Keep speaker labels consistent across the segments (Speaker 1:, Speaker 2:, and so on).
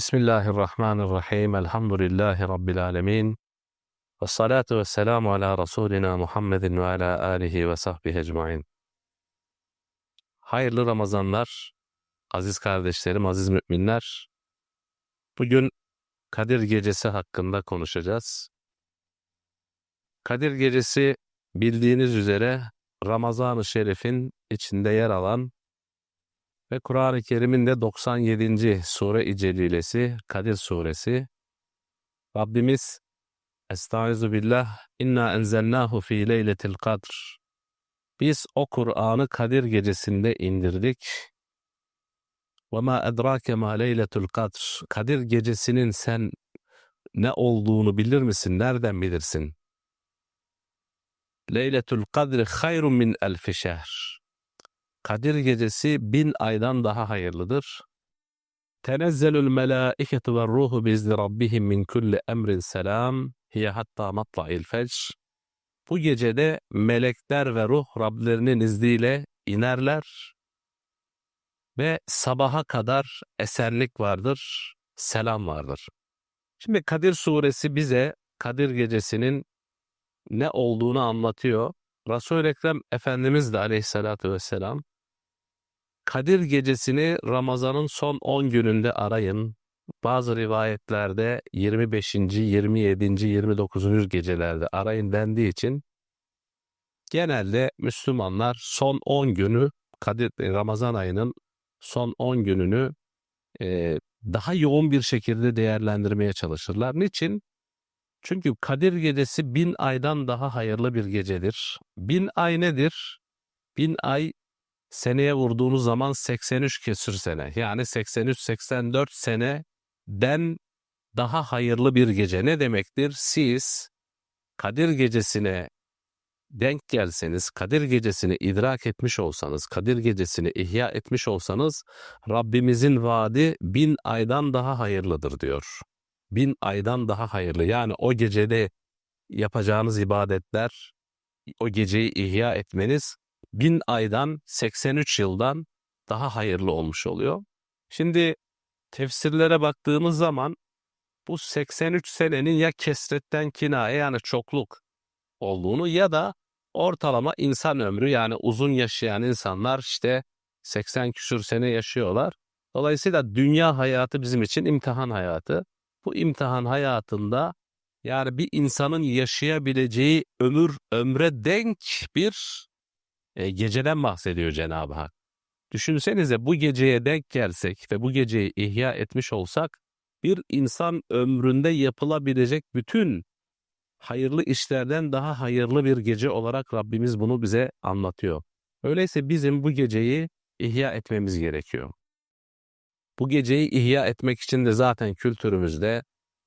Speaker 1: Bismillahirrahmanirrahim. Elhamdülillahi Rabbil alemin. Ve salatu ve selamu ala Resulina Muhammedin ve ala alihi ve sahbihi ecmain. Hayırlı Ramazanlar, aziz kardeşlerim, aziz müminler. Bugün Kadir Gecesi hakkında konuşacağız. Kadir Gecesi bildiğiniz üzere Ramazan-ı Şerif'in içinde yer alan ve Kur'an-ı Kerim'in de 97. sure-i celilesi Kadir suresi. Rabbimiz Estaizu billah inna enzelnahu fi leyletil kadr. Biz o Kur'an'ı Kadir gecesinde indirdik. Ve ma edrake ma leyletul kadr. Kadir gecesinin sen ne olduğunu bilir misin? Nereden bilirsin? Leyletul kadri hayrun min elfi şehr. Kadir gecesi bin aydan daha hayırlıdır. Tenezzelül melâiketu ve ruhu bizni rabbihim min kulli emrin selam hiye hatta matla'il fecr. Bu gecede melekler ve ruh Rablerinin izniyle inerler ve sabaha kadar esenlik vardır, selam vardır. Şimdi Kadir suresi bize Kadir gecesinin ne olduğunu anlatıyor. Resul-i Ekrem Efendimiz de aleyhissalatü vesselam Kadir gecesini Ramazan'ın son 10 gününde arayın. Bazı rivayetlerde 25. 27. 29. gecelerde arayın dendiği için genelde Müslümanlar son 10 günü Kadir Ramazan ayının son 10 gününü e, daha yoğun bir şekilde değerlendirmeye çalışırlar. Niçin? Çünkü Kadir gecesi bin aydan daha hayırlı bir gecedir. Bin ay nedir? Bin ay seneye vurduğunuz zaman 83 kesür sene. Yani 83-84 seneden daha hayırlı bir gece. Ne demektir? Siz Kadir gecesine denk gelseniz, Kadir gecesini idrak etmiş olsanız, Kadir gecesini ihya etmiş olsanız Rabbimizin vaadi bin aydan daha hayırlıdır diyor. Bin aydan daha hayırlı. Yani o gecede yapacağınız ibadetler, o geceyi ihya etmeniz bin aydan 83 yıldan daha hayırlı olmuş oluyor. Şimdi tefsirlere baktığımız zaman bu 83 senenin ya kesretten kinaye yani çokluk olduğunu ya da ortalama insan ömrü yani uzun yaşayan insanlar işte 80 küsür sene yaşıyorlar. Dolayısıyla dünya hayatı bizim için imtihan hayatı. Bu imtihan hayatında yani bir insanın yaşayabileceği ömür ömre denk bir e, geceden bahsediyor Cenab-ı Hak. Düşünsenize bu geceye denk gelsek ve bu geceyi ihya etmiş olsak bir insan ömründe yapılabilecek bütün hayırlı işlerden daha hayırlı bir gece olarak Rabbimiz bunu bize anlatıyor. Öyleyse bizim bu geceyi ihya etmemiz gerekiyor. Bu geceyi ihya etmek için de zaten kültürümüzde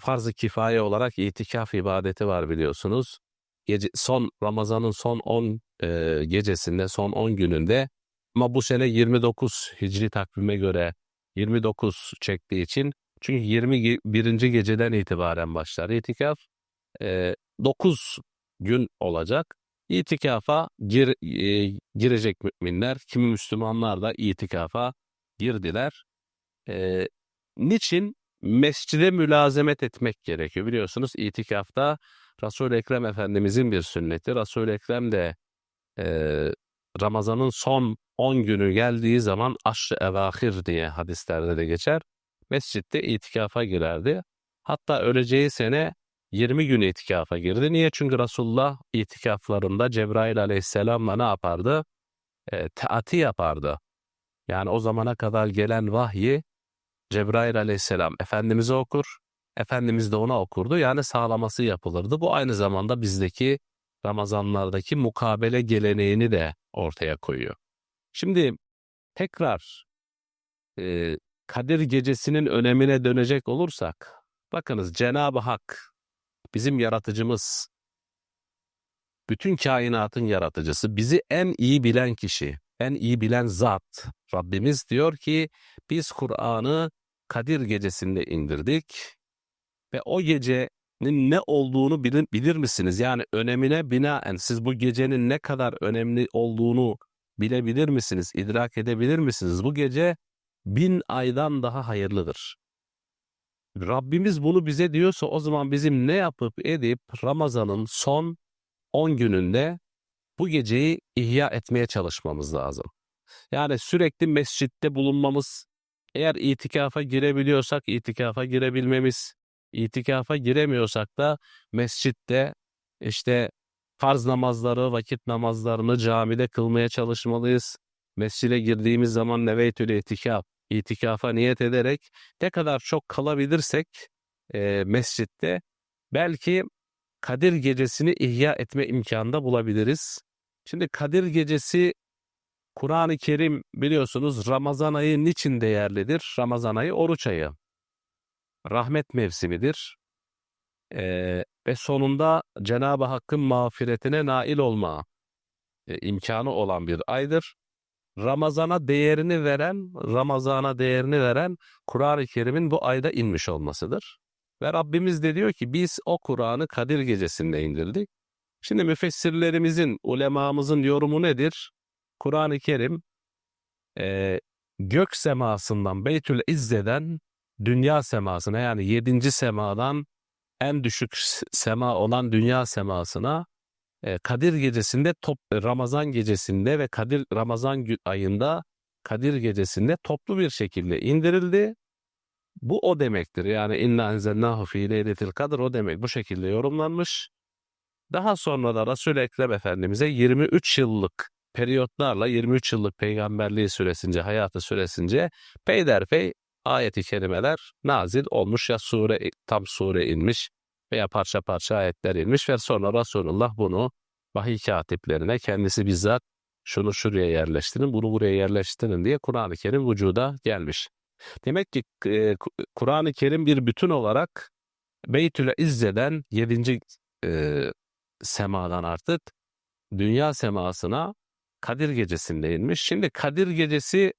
Speaker 1: farz-ı kifaye olarak itikaf ibadeti var biliyorsunuz. Gece, son Ramazan'ın son 10 e, gecesinde, son 10 gününde ama bu sene 29 Hicri takvime göre 29 çektiği için çünkü 21. geceden itibaren başlar itikaf. E, 9 gün olacak. İtikafa gir, e, girecek müminler, kimi Müslümanlar da itikafa girdiler. E, niçin? Mescide mülazemet etmek gerekiyor. Biliyorsunuz itikafta Resul-i Ekrem Efendimizin bir sünneti. Resul-i Ekrem de e, Ramazan'ın son 10 günü geldiği zaman aşrı evahir diye hadislerde de geçer. Mescitte itikafa girerdi. Hatta öleceği sene 20 gün itikafa girdi. Niye? Çünkü Resulullah itikaflarında Cebrail aleyhisselamla ne yapardı? E, taati yapardı. Yani o zamana kadar gelen vahyi Cebrail aleyhisselam Efendimiz'e okur, Efendimiz de ona okurdu. Yani sağlaması yapılırdı. Bu aynı zamanda bizdeki Ramazanlardaki mukabele geleneğini de ortaya koyuyor. Şimdi tekrar e, Kadir Gecesi'nin önemine dönecek olursak, bakınız Cenab-ı Hak bizim yaratıcımız, bütün kainatın yaratıcısı, bizi en iyi bilen kişi, en iyi bilen zat Rabbimiz diyor ki biz Kur'an'ı Kadir Gecesi'nde indirdik ve o gecenin ne olduğunu bilir, bilir misiniz? Yani önemine binaen siz bu gecenin ne kadar önemli olduğunu bilebilir misiniz? İdrak edebilir misiniz? Bu gece bin aydan daha hayırlıdır. Rabbimiz bunu bize diyorsa o zaman bizim ne yapıp edip Ramazan'ın son 10 gününde bu geceyi ihya etmeye çalışmamız lazım. Yani sürekli mescitte bulunmamız, eğer itikafa girebiliyorsak itikafa girebilmemiz, itikafa giremiyorsak da mescitte işte farz namazları, vakit namazlarını camide kılmaya çalışmalıyız. Mescide girdiğimiz zaman neveytül itikaf, itikafa niyet ederek ne kadar çok kalabilirsek e, mescitte belki Kadir gecesini ihya etme imkanı da bulabiliriz. Şimdi Kadir gecesi Kur'an-ı Kerim biliyorsunuz Ramazan ayı niçin değerlidir? Ramazan ayı oruç ayı. Rahmet mevsimidir. Ee, ve sonunda Cenab-ı Hakk'ın mağfiretine nail olma e, imkanı olan bir aydır. Ramazana değerini veren, Ramazana değerini veren Kur'an-ı Kerim'in bu ayda inmiş olmasıdır. Ve Rabbimiz de diyor ki biz o Kur'an'ı Kadir gecesinde indirdik. Şimdi müfessirlerimizin, ulemamızın yorumu nedir? Kur'an-ı Kerim e, gök semasından Beytül İzze'den dünya semasına yani yedinci semadan en düşük sema olan dünya semasına e, Kadir gecesinde top Ramazan gecesinde ve Kadir Ramazan ayında Kadir gecesinde toplu bir şekilde indirildi. Bu o demektir. Yani inna enzelnahu fi leyletil kadr o demek. Bu şekilde yorumlanmış. Daha sonra da Resul-i Ekrem Efendimiz'e 23 yıllık periyotlarla 23 yıllık peygamberliği süresince, hayatı süresince peyderpey ayeti kerimeler nazil olmuş ya sure tam sure inmiş veya parça parça ayetler inmiş ve sonra Resulullah bunu vahiy katiplerine kendisi bizzat şunu şuraya yerleştirin, bunu buraya yerleştirin diye Kur'an-ı Kerim vücuda gelmiş. Demek ki e, Kur'an-ı Kerim bir bütün olarak Beytül İzze'den 7. E, semadan artık dünya semasına Kadir gecesinde inmiş. Şimdi Kadir gecesi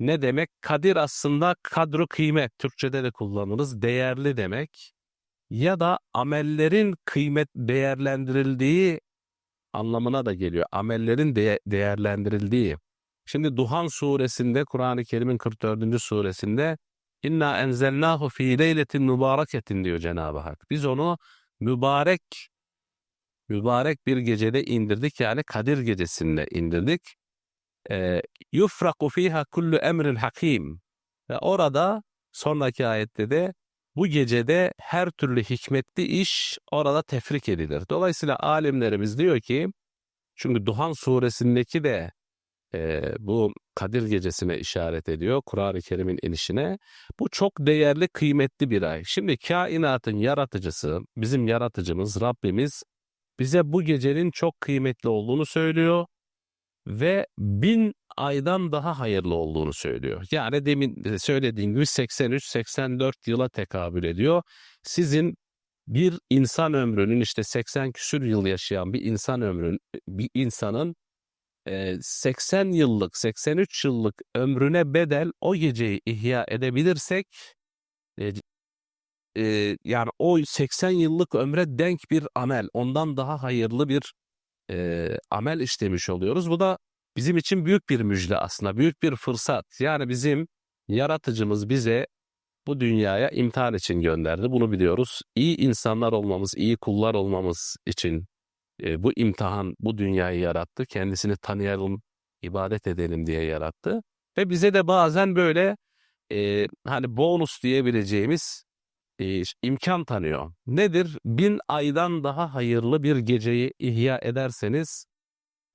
Speaker 1: ne demek? Kadir aslında kadru kıymet. Türkçe'de de kullanırız. Değerli demek. Ya da amellerin kıymet değerlendirildiği anlamına da geliyor. Amellerin de değerlendirildiği. Şimdi Duhan suresinde Kur'an-ı Kerim'in 44. suresinde İnna enzelnahu fi leyletin mübareketin diyor Cenab-ı Hak. Biz onu mübarek mübarek bir gecede indirdik yani Kadir gecesinde indirdik. Yufraku fiha kullu emrin hakim. Ve orada sonraki ayette de bu gecede her türlü hikmetli iş orada tefrik edilir. Dolayısıyla alimlerimiz diyor ki çünkü Duhan suresindeki de e, bu Kadir gecesine işaret ediyor. Kur'an-ı Kerim'in inişine. Bu çok değerli, kıymetli bir ay. Şimdi kainatın yaratıcısı, bizim yaratıcımız, Rabbimiz bize bu gecenin çok kıymetli olduğunu söylüyor ve bin aydan daha hayırlı olduğunu söylüyor. Yani demin söylediğim gibi 83-84 yıla tekabül ediyor. Sizin bir insan ömrünün işte 80 küsür yıl yaşayan bir insan ömrün bir insanın 80 yıllık 83 yıllık ömrüne bedel o geceyi ihya edebilirsek e, yani o 80 yıllık ömre denk bir amel, ondan daha hayırlı bir e, amel işlemiş oluyoruz. Bu da bizim için büyük bir müjde aslında, büyük bir fırsat. Yani bizim yaratıcımız bize bu dünyaya imtihan için gönderdi. Bunu biliyoruz. İyi insanlar olmamız, iyi kullar olmamız için e, bu imtihan, bu dünyayı yarattı. Kendisini tanıyalım, ibadet edelim diye yarattı. Ve bize de bazen böyle e, hani bonus diyebileceğimiz e, imkan tanıyor. Nedir? Bin aydan daha hayırlı bir geceyi ihya ederseniz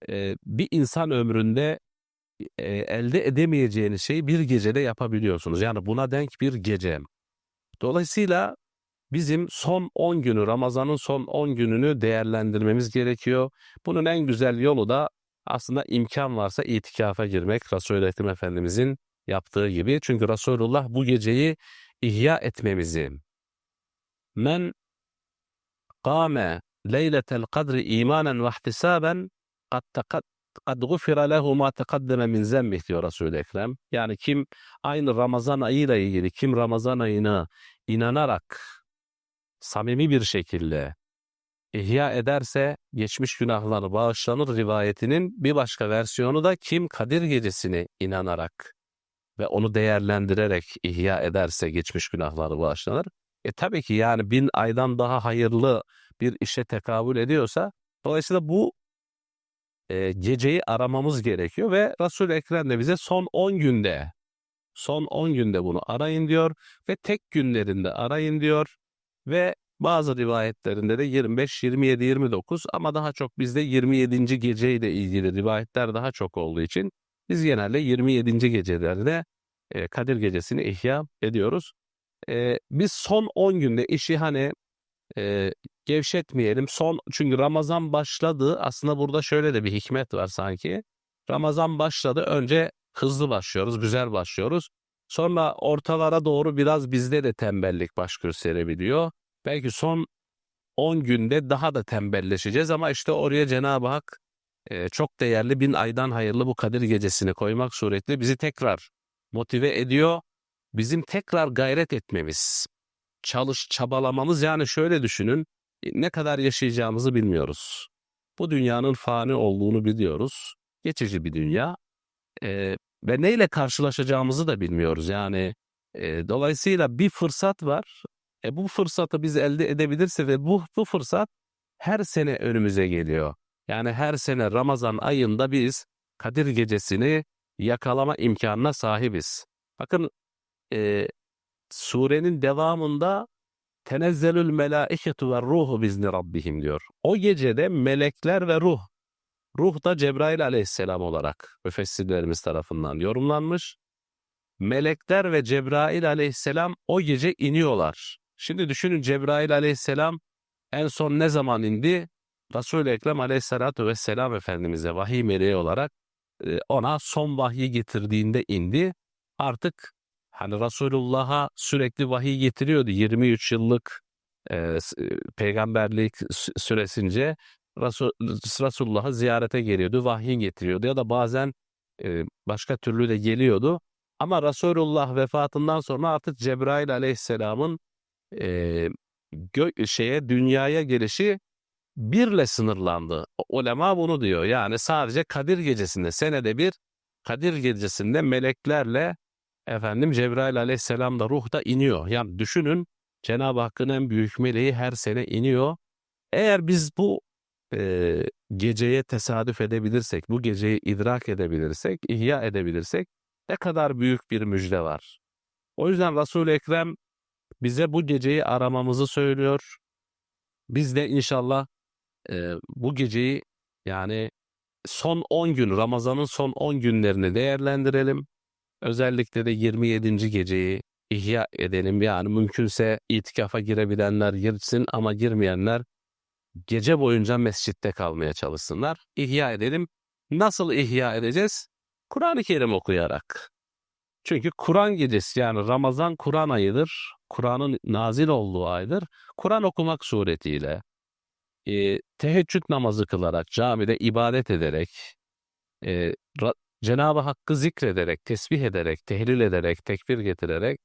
Speaker 1: e, bir insan ömründe e, elde edemeyeceğiniz şeyi bir gecede yapabiliyorsunuz. Yani buna denk bir gece. Dolayısıyla bizim son 10 günü, Ramazan'ın son 10 gününü değerlendirmemiz gerekiyor. Bunun en güzel yolu da aslında imkan varsa itikafa girmek. Resul-i Efendimizin yaptığı gibi. Çünkü Resulullah bu geceyi ihya etmemizi, Men kâme leyletel kadri imanen ve ihtisaben kad, kad, kad gufira lehu ma tekaddeme min zembih diyor Resul-i Ekrem. Yani kim aynı Ramazan ayıyla ilgili kim Ramazan ayına inanarak samimi bir şekilde ihya ederse geçmiş günahları bağışlanır rivayetinin bir başka versiyonu da kim Kadir gecesine inanarak ve onu değerlendirerek ihya ederse geçmiş günahları bağışlanır. E tabii ki yani bin aydan daha hayırlı bir işe tekabül ediyorsa dolayısıyla bu e, geceyi aramamız gerekiyor ve Resul-i Ekrem de bize son 10 günde son 10 günde bunu arayın diyor ve tek günlerinde arayın diyor ve bazı rivayetlerinde de 25, 27, 29 ama daha çok bizde 27. geceyle ilgili rivayetler daha çok olduğu için biz genelde 27. gecelerde e, Kadir Gecesi'ni ihya ediyoruz. E, biz son 10 günde işi hani e, gevşetmeyelim. Son çünkü Ramazan başladı. Aslında burada şöyle de bir hikmet var sanki. Ramazan başladı. Önce hızlı başlıyoruz, güzel başlıyoruz. Sonra ortalara doğru biraz bizde de tembellik baş gösterebiliyor. Belki son 10 günde daha da tembelleşeceğiz ama işte oraya Cenab-ı Hak e, çok değerli bin aydan hayırlı bu Kadir gecesini koymak suretiyle bizi tekrar motive ediyor. Bizim tekrar gayret etmemiz, çalış, çabalamamız yani şöyle düşünün ne kadar yaşayacağımızı bilmiyoruz. Bu dünyanın fani olduğunu biliyoruz. Geçici bir dünya. E, ve neyle karşılaşacağımızı da bilmiyoruz. Yani e, dolayısıyla bir fırsat var. E, bu fırsatı biz elde edebilirse ve bu, bu fırsat her sene önümüze geliyor. Yani her sene Ramazan ayında biz Kadir Gecesi'ni yakalama imkanına sahibiz. Bakın e, surenin devamında tenezzelül melâiketu ve ruhu bizni rabbihim diyor. O gecede melekler ve ruh, ruh da Cebrail aleyhisselam olarak müfessirlerimiz tarafından yorumlanmış. Melekler ve Cebrail aleyhisselam o gece iniyorlar. Şimdi düşünün Cebrail aleyhisselam en son ne zaman indi? Resul-i Ekrem aleyhissalatu vesselam Efendimiz'e vahiy meleği olarak e, ona son vahyi getirdiğinde indi. Artık hani Resulullah'a sürekli vahiy getiriyordu 23 yıllık e, peygamberlik süresince Resul, Resulullah'ı ziyarete geliyordu, vahiy getiriyordu ya da bazen e, başka türlü de geliyordu. Ama Resulullah vefatından sonra artık Cebrail aleyhisselamın e, gö- şeye dünyaya gelişi birle sınırlandı. Ulema bunu diyor. Yani sadece Kadir gecesinde senede bir Kadir gecesinde meleklerle efendim Cebrail aleyhisselam da ruh da iniyor. Yani düşünün Cenab-ı Hakk'ın en büyük meleği her sene iniyor. Eğer biz bu e, geceye tesadüf edebilirsek, bu geceyi idrak edebilirsek, ihya edebilirsek ne kadar büyük bir müjde var. O yüzden Resul-i Ekrem bize bu geceyi aramamızı söylüyor. Biz de inşallah e, bu geceyi yani son 10 gün, Ramazan'ın son 10 günlerini değerlendirelim. Özellikle de 27. geceyi ihya edelim. Yani mümkünse itikafa girebilenler girsin ama girmeyenler gece boyunca mescitte kalmaya çalışsınlar. İhya edelim. Nasıl ihya edeceğiz? Kur'an-ı Kerim okuyarak. Çünkü Kur'an gecesi yani Ramazan Kur'an ayıdır. Kur'an'ın nazil olduğu aydır. Kur'an okumak suretiyle, e, teheccüd namazı kılarak, camide ibadet ederek, e, Cenab-ı Hakk'ı zikrederek, tesbih ederek, tehlil ederek, tekbir getirerek,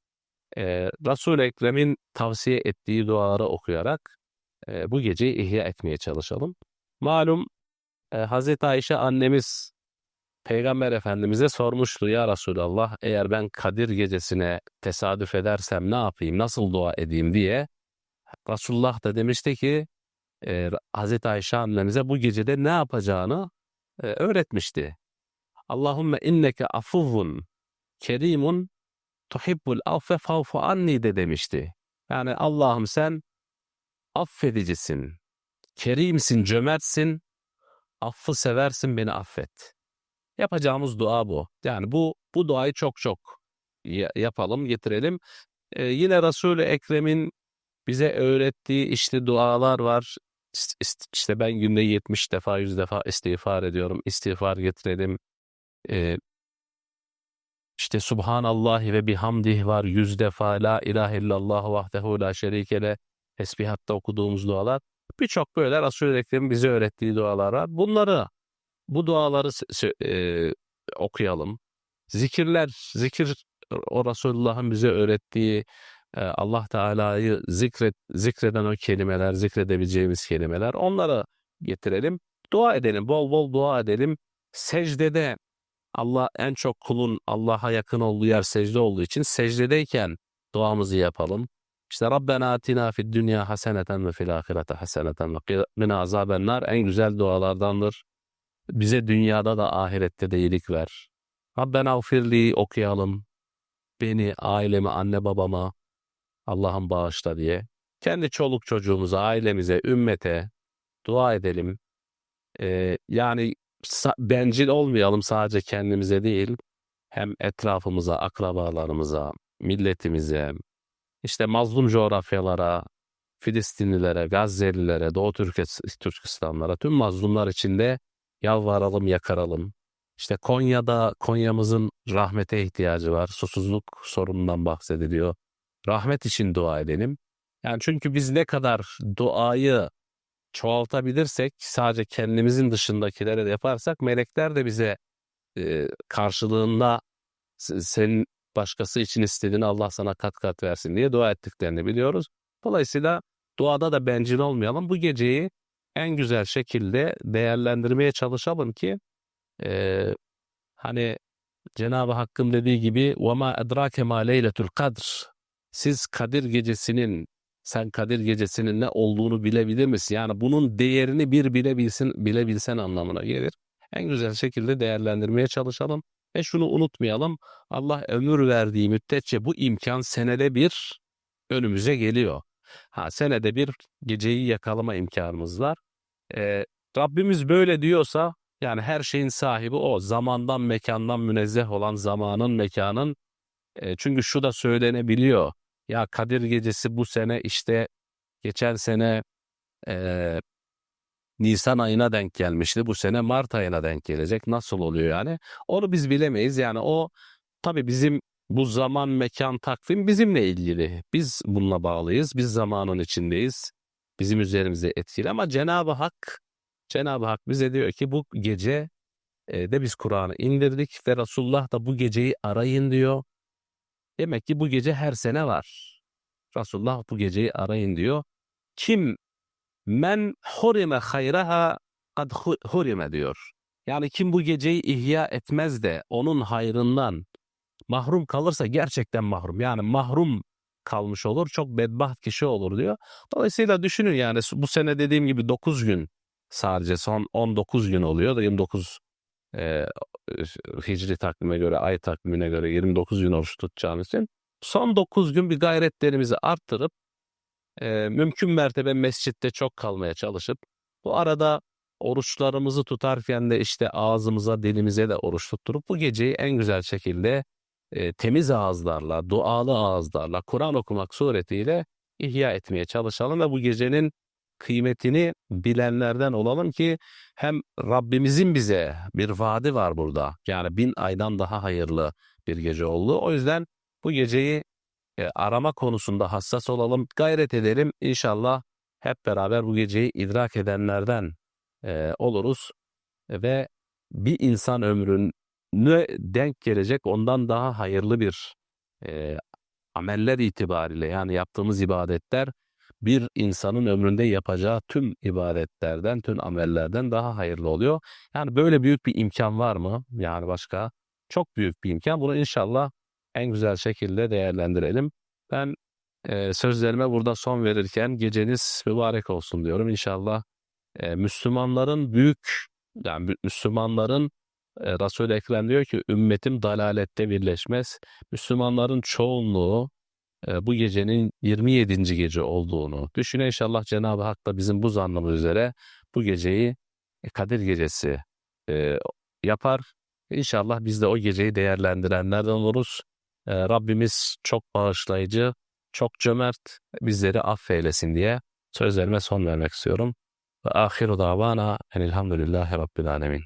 Speaker 1: e, Resul-i Ekrem'in tavsiye ettiği duaları okuyarak e, bu geceyi ihya etmeye çalışalım. Malum e, Hazreti Ayşe annemiz Peygamber Efendimiz'e sormuştu ya Resulallah eğer ben Kadir gecesine tesadüf edersem ne yapayım, nasıl dua edeyim diye. Resulullah da demişti ki e, Hazreti Ayşe annemize bu gecede ne yapacağını e, öğretmişti. Allahümme inneke afuvun kerimun tuhibbul affe faufu anni de demişti. Yani Allah'ım sen affedicisin, kerimsin, cömertsin, affı seversin beni affet. Yapacağımız dua bu. Yani bu bu duayı çok çok yapalım, getirelim. Ee, yine Resul-i Ekrem'in bize öğrettiği işte dualar var. İşte ben günde 70 defa 100 defa istiğfar ediyorum. İstiğfar getirelim. Ee, işte Subhanallahi ve bihamdih var 100 defa. La ilahe illallah vahdehu la şerikele. Tesbihatta okuduğumuz dualar. Birçok böyle Resul-i Ekrem'in bize öğrettiği dualar var. Bunları bu duaları e, okuyalım. Zikirler, zikir o Resulullah'ın bize öğrettiği e, Allah Teala'yı zikret, zikreden o kelimeler, zikredebileceğimiz kelimeler onları getirelim. Dua edelim, bol bol dua edelim. Secdede Allah en çok kulun Allah'a yakın olduğu yer secde olduğu için secdedeyken duamızı yapalım. İşte Rabbena atina fid dünya haseneten ve fil ahirete haseneten ve qina azaben nar en güzel dualardandır. Bize dünyada da ahirette de iyilik ver. Rabbena ufirli okuyalım. Beni, ailemi, anne babama Allah'ım bağışla diye. Kendi çoluk çocuğumuza, ailemize, ümmete dua edelim. Ee, yani bencil olmayalım sadece kendimize değil. Hem etrafımıza, akrabalarımıza, milletimize, işte mazlum coğrafyalara, Filistinlilere, Gazze'lilere, Doğu Türkis- Türkistanlara, tüm mazlumlar içinde yalvaralım, yakaralım. İşte Konya'da, Konya'mızın rahmete ihtiyacı var. Susuzluk sorunundan bahsediliyor. Rahmet için dua edelim. Yani çünkü biz ne kadar duayı çoğaltabilirsek, sadece kendimizin dışındakilere de yaparsak, melekler de bize e, karşılığında se- senin başkası için istediğini Allah sana kat kat versin diye dua ettiklerini biliyoruz. Dolayısıyla duada da bencil olmayalım. Bu geceyi en güzel şekilde değerlendirmeye çalışalım ki e, hani Cenab-ı Hakk'ın dediği gibi وَمَا اَدْرَاكَ مَا لَيْلَةُ الْقَدْرِ Siz Kadir gecesinin sen Kadir gecesinin ne olduğunu bilebilir misin? Yani bunun değerini bir bilebilsin, bilebilsen anlamına gelir. En güzel şekilde değerlendirmeye çalışalım. Ve şunu unutmayalım. Allah ömür verdiği müddetçe bu imkan senede bir önümüze geliyor. Ha senede bir geceyi yakalama imkanımız var. Ee, Rabbimiz böyle diyorsa yani her şeyin sahibi o. Zamandan mekandan münezzeh olan zamanın mekanın. E, çünkü şu da söylenebiliyor. Ya Kadir Gecesi bu sene işte geçen sene e, Nisan ayına denk gelmişti. Bu sene Mart ayına denk gelecek. Nasıl oluyor yani? Onu biz bilemeyiz. Yani o tabii bizim bu zaman, mekan, takvim bizimle ilgili. Biz bununla bağlıyız. Biz zamanın içindeyiz. Bizim üzerimize etkili ama Cenab-ı Hak Cenab-ı Hak bize diyor ki bu gece de biz Kur'an'ı indirdik ve Resulullah da bu geceyi arayın diyor. Demek ki bu gece her sene var. Resulullah bu geceyi arayın diyor. Kim men hurime hayraha kad hu- hurime diyor. Yani kim bu geceyi ihya etmez de onun hayrından mahrum kalırsa gerçekten mahrum. Yani mahrum kalmış olur. Çok bedbaht kişi olur diyor. Dolayısıyla düşünün yani bu sene dediğim gibi 9 gün sadece son 19 gün oluyor da 29 e, hicri takvime göre, ay takvimine göre 29 gün oruç tutacağımız için son 9 gün bir gayretlerimizi arttırıp e, mümkün mertebe mescitte çok kalmaya çalışıp bu arada oruçlarımızı tutarken de işte ağzımıza, dilimize de oruç tutturup bu geceyi en güzel şekilde e, temiz ağızlarla, dualı ağızlarla, Kur'an okumak suretiyle ihya etmeye çalışalım ve bu gecenin kıymetini bilenlerden olalım ki hem Rabbimizin bize bir vaadi var burada. Yani bin aydan daha hayırlı bir gece oldu. O yüzden bu geceyi e, arama konusunda hassas olalım, gayret edelim. İnşallah hep beraber bu geceyi idrak edenlerden e, oluruz ve bir insan ömrüne denk gelecek ondan daha hayırlı bir e, ameller itibariyle yani yaptığımız ibadetler bir insanın ömründe yapacağı tüm ibadetlerden, tüm amellerden daha hayırlı oluyor. Yani böyle büyük bir imkan var mı? Yani başka çok büyük bir imkan. Bunu inşallah en güzel şekilde değerlendirelim. Ben e, sözlerime burada son verirken geceniz mübarek olsun diyorum. İnşallah e, Müslümanların büyük, yani Mü- Müslümanların e, Resul-i Ekrem diyor ki ümmetim dalalette birleşmez. Müslümanların çoğunluğu bu gecenin 27. gece olduğunu düşünün. İnşallah Cenab-ı Hak da bizim bu zannımız üzere bu geceyi e, Kadir Gecesi yapar. İnşallah biz de o geceyi değerlendirenlerden oluruz. Rabbimiz çok bağışlayıcı, çok cömert, bizleri affeylesin diye sözlerime son vermek istiyorum. Ve ahiru davana enilhamdülillahi rabbil alemin.